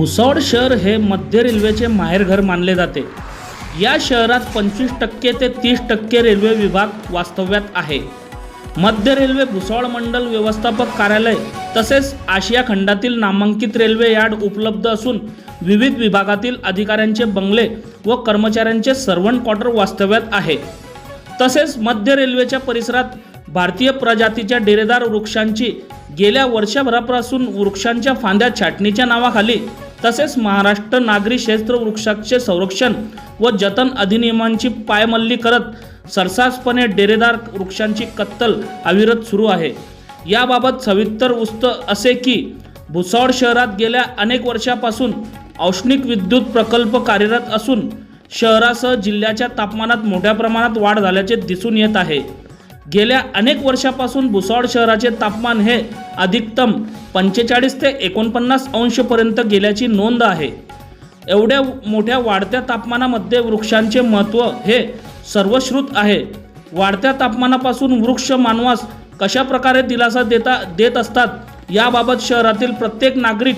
भुसावळ शहर हे मध्य रेल्वेचे माहेरघर मानले जाते. या शहरात पंचवीस टक्के ते तीस टक्के रेल्वे विभाग वास्तव्यात आहे. मध्य रेल्वे भुसावळ मंडल व्यवस्थापक कार्यालय तसेच आशिया खंडातील नामांकित रेल्वे यार्ड उपलब्ध असून विविध विभागातील अधिकाऱ्यांचे बंगले व कर्मचाऱ्यांचे सर्वंट क्वार्टर वास्तव्यात आहे. तसेच मध्य रेल्वेच्या परिसरात भारतीय प्रजातीच्या डेरेदार वृक्षांची गेल्या वर्षभरापासून वृक्षांच्या फांद्या छाटणीच्या नावाखाली तसेच महाराष्ट्र नागरी क्षेत्र वृक्षाचे संरक्षण व जतन अधिनियमांची पायमल्ली करत सरसासपणे डेरेदार वृक्षांची कत्तल अविरत सुरू आहे. याबाबत सविस्तर उस्त असे की भुसावळ शहरात गेल्या अनेक वर्षापासून औष्णिक विद्युत प्रकल्प कार्यरत असून शहरासह जिल्ह्याच्या तापमानात मोठ्या प्रमाणात वाढ झाल्याचे दिसून येत आहे. गेल्या अनेक वर्षापासून भुसावळ शहराचे तापमान हे अधिकतम पंचेचाळीस ते एकोणपन्नास अंशपर्यंत गेल्याची नोंद आहे. एवढ्या मोठ्या वाढत्या तापमानामध्ये वृक्षांचे महत्त्व हे सर्वश्रुत आहे. वाढत्या तापमानापासून वृक्ष मानवास कशा प्रकारे दिलासा देता देत असतात याबाबत शहरातील प्रत्येक नागरिक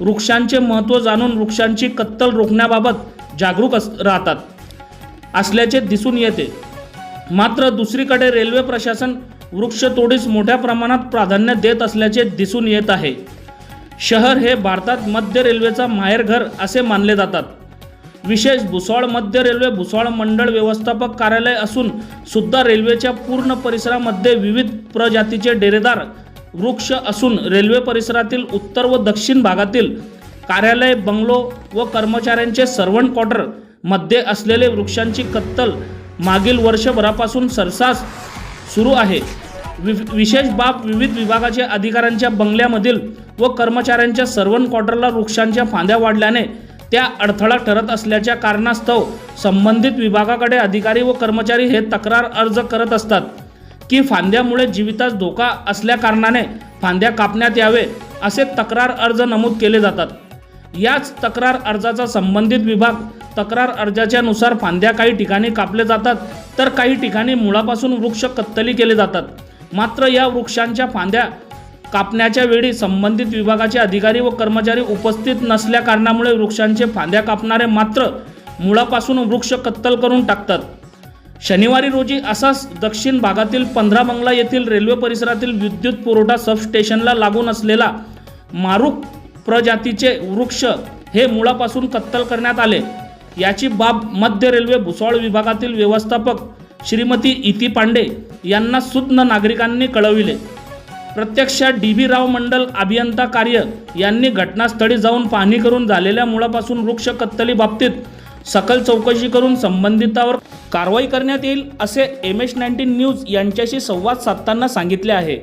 वृक्षांचे महत्त्व जाणून वृक्षांची कत्तल रोखण्याबाबत जागरूक अस राहतात. असल्याचे दिसून येते. मात्र दुसरीकडे रेल्वे प्रशासन वृक्षतोडीस मोठ्या प्रमाणात प्राधान्य देत असल्याचे दिसून येत आहे. शहर हे भारतात मध्य रेल्वेचा माहेरघर असे मानले जातात. विशेष भुसावळ मध्य रेल्वे भुसावळ मंडळ व्यवस्थापक कार्यालय असून सुद्धा रेल्वेच्या पूर्ण परिसरामध्ये विविध प्रजातीचे डेरेदार वृक्ष असून रेल्वे परिसरातील उत्तर व दक्षिण भागातील कार्यालय बंगलो व कर्मचाऱ्यांचे सर्वंट क्वार्टरमध्ये असलेले वृक्षांची कत्तल मागील वर्षभरापासून सरसास सुरू आहे. वि विशेष बाब विविध विभागाच्या अधिकाऱ्यांच्या बंगल्यामधील व कर्मचाऱ्यांच्या सर्वन क्वार्टरला वृक्षांच्या फांद्या वाढल्याने त्या अडथळा ठरत असल्याच्या कारणास्तव संबंधित विभागाकडे अधिकारी व कर्मचारी हे तक्रार अर्ज करत असतात की फांद्यामुळे जीवितास धोका असल्याकारणाने फांद्या कापण्यात यावे असे तक्रार अर्ज नमूद केले जातात. याच तक्रार अर्जाचा संबंधित विभाग तक्रार अर्जाच्या नुसार फांद्या काही ठिकाणी कापले जातात तर काही ठिकाणी मुळापासून वृक्ष कत्तली केले जातात. मात्र या वृक्षांच्या फांद्या कापण्याच्या वेळी संबंधित विभागाचे अधिकारी व कर्मचारी उपस्थित नसल्या कारणामुळे वृक्षांचे फांद्या कापणारे मात्र मुळापासून वृक्ष कत्तल करून टाकतात. शनिवारी रोजी असाच दक्षिण भागातील पंधरा बंगला येथील रेल्वे परिसरातील विद्युत पुरवठा सबस्टेशनला लागून असलेला मारुक प्रजातीचे वृक्ष हे मुळापासून कत्तल करण्यात आले. याची बाब मध्य रेल्वे भुसावळ विभागातील व्यवस्थापक श्रीमती इती पांडे यांना सुज्ञ नागरिकांनी कळविले. प्रत्यक्षात डी बी राव मंडल अभियंता कार्य यांनी घटनास्थळी जाऊन पाहणी करून झालेल्या मुळापासून वृक्ष कत्तली बाबतीत सकल चौकशी करून संबंधितावर कारवाई करण्यात येईल असे एम एच नाईन्टीन न्यूज यांच्याशी संवाद साधताना सांगितले आहे.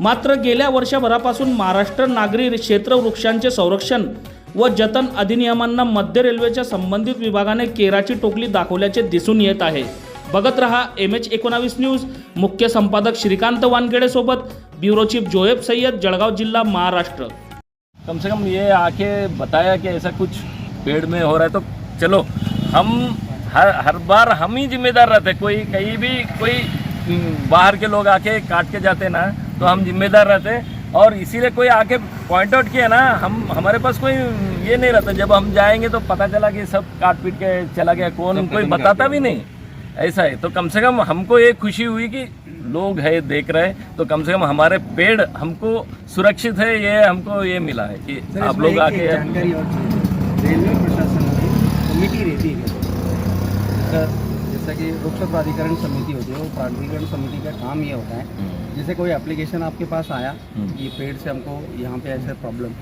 मात्र गेल्या वर्षभरापासून महाराष्ट्र नागरी क्षेत्र वृक्षांचे संरक्षण व जतन अधिनियमांना मध्य रेल्वेच्या संबंधित विभागाने केराची टोकली दाखवल्याचे दिसून येत आहे. बघत रहा एम एच एकोणावीस न्यूज. मुख्य संपादक श्रीकांत वानगेडे सोबत ब्युरो चीफ जोएब सय्यद जळगाव जिल्हा महाराष्ट्र. कम से कम ये आके बताया कि ऐसा कुछ पेड़ में हो रहा है तो चलो हम हर हर बार हम ही जिम्मेदार रहते कोई कहीं भी कोई बाहर के लोग आके काट के जाते ना तो हम जिम्मेदार रहते और इसीलिए कोई आके पॉइंट आउट किया ना हम हमारे पास कोई ये नहीं रहता। जब हम जाएँगे तो पता चला कि सब काट पीट के चला गया कौन कोई बताता भी नहीं। ऐसा है। तो कम से कम हमको ये खुशी हुई कि लोग है देख रहे तो कम से कम हमारे पेड़ हमको सुरक्षित है ये हमको ये मिला है कि आप लोग आके जानकारी रेलवे प्रशासन कमेटी रहती है जैसा कि वृक्ष प्राधिकरण समिति होती है वो प्राधिकरण समिति का काम ये होता है जैसे कोई एप्लीकेशन आपके पास आया हम्म। ये पेड़ से हमको यहाँ पे ऐसे प्रॉब्लम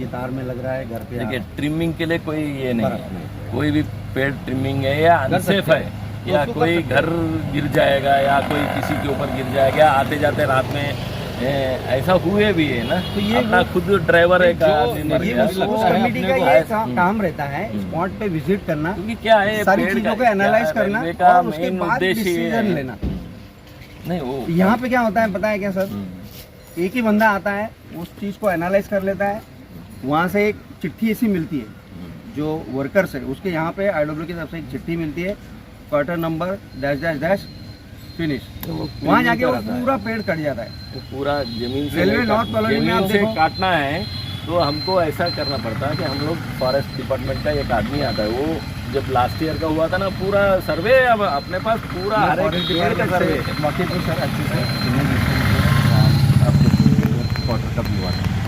ये तार में लग रहा है घर पे देखिए ट्रिमिंग के लिए कोई ये नहीं है। कोई भी पेड़ ट्रिमिंग है या अनसेफ है। या कोई घर गिर जाएगा या कोई किसी के ऊपर गिर जाएगा आते जाते रात में ऐसा हुए भी है ना। तो ये अपना खुद ड्राइवर है का कमेटी का ये हम्म। काम रहता है हम्म। स्पॉट पे विज़िट करना क्योंकि क्या है सारी चीज़ों को एनालाइज करना का और उसके बाद डिसीज़न लेना। नहीं वो यहाँ पे क्या होता है पता है क्या सर? हम्म, एक ही बंदा आता है उस चीज़ को एनालाइज कर लेता है वहाँ से एक चिट्ठी ऐसी मिलती है जो वर्कर्स है उसके यहाँ पे आई की तरफ़ से एक चिट्ठी मिलती है quarter number dash dash dash finish तो वहाँ जाके वो है। पूरा पेड़ कट जाता है। तो पूरा ज़मीन से रेलवे नॉर्थ कॉलोनी में ज़मीन आप देखो। काटना है तो हमको ऐसा करना पड़ता है कि हम लोग फॉरेस्ट डिपार्टमेंट का एक आदमी आता है। वो जब लास्ट ईयर का हुआ था ना पूरा सर्वे अब अपने पास पूरा हर एक पेड़ का सर्वे मौके पर सर अच्छे से क्वार्टर कब हुआ था।